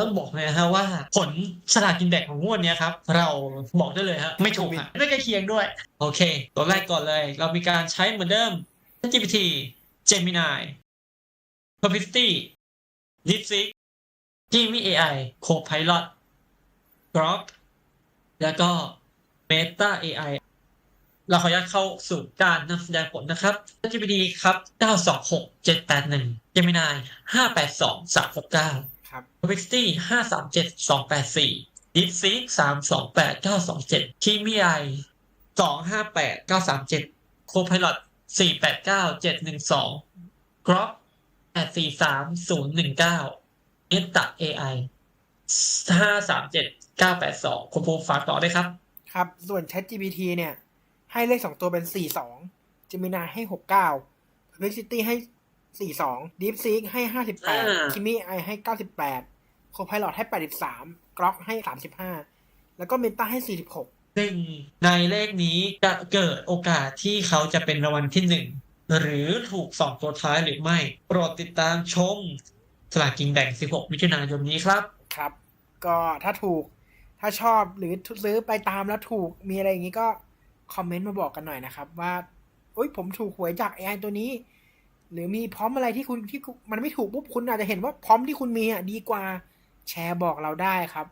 ต้องบอกเลยนะฮะว่าผลสลากกินแบ่งของงวดเนี้ยครับ เราบอกได้เลยฮะไม่ถูกฮะไม่ใกล้เคียงด้วย โอเค ตัวแรกก่อนเลย เรามีการใช้เหมือนเดิม GPT Gemini Perplexity DeepSeek Gemini AI Copilot Grok แล้วก็ Meta AI เราขออนุญาตเข้าสู่การนำแสดงผลนะครับ GPT ครับ 926 781 Gemini 582 369 ครับ Perplexity 537 284 DeepSeek 328 927 Kimi 258 937 Copilot 489 712 Grok 843 019 Meta AI 537 982คุณภูมิฝากต่อได้วยครับ ครับ ส่วน Chat GPT เนี่ย ให้เลขสองตัวเป็น42 Gemini ให้69 Perplexity ให้ 42 DeepSeek ให้อ่า58 Kimi AI ให้98 Copilot ให้83 Grok ให้35แล้วก็ Meta ให้46ซึ่งในเลขนี้จะเกิดโอกาสที่เขาจะเป็นรางวัลที่หนึ่งหรือถูกสองตัวท้ายหรือไม่ โปรดติดตามชมสลากกินแบ่ง 16 มิถุนายนนี้ครับ ครับ ก็ถ้าถูกถ้าชอบหรือซื้อไปตามแล้วถูกมีอะไรอย่างนี้ก็ คอมเมนต์มาบอกกันหน่อยนะครับ ว่าโอ้ยผมถูกหวยจาก AI ตัวนี้ หรือมีพร้อมอะไรที่คุณที่มันไม่ถูกปุ๊บคุณอาจจะเห็นว่าพร้อมที่คุณมีอะดีกว่าแชร์บอกเราได้ครับ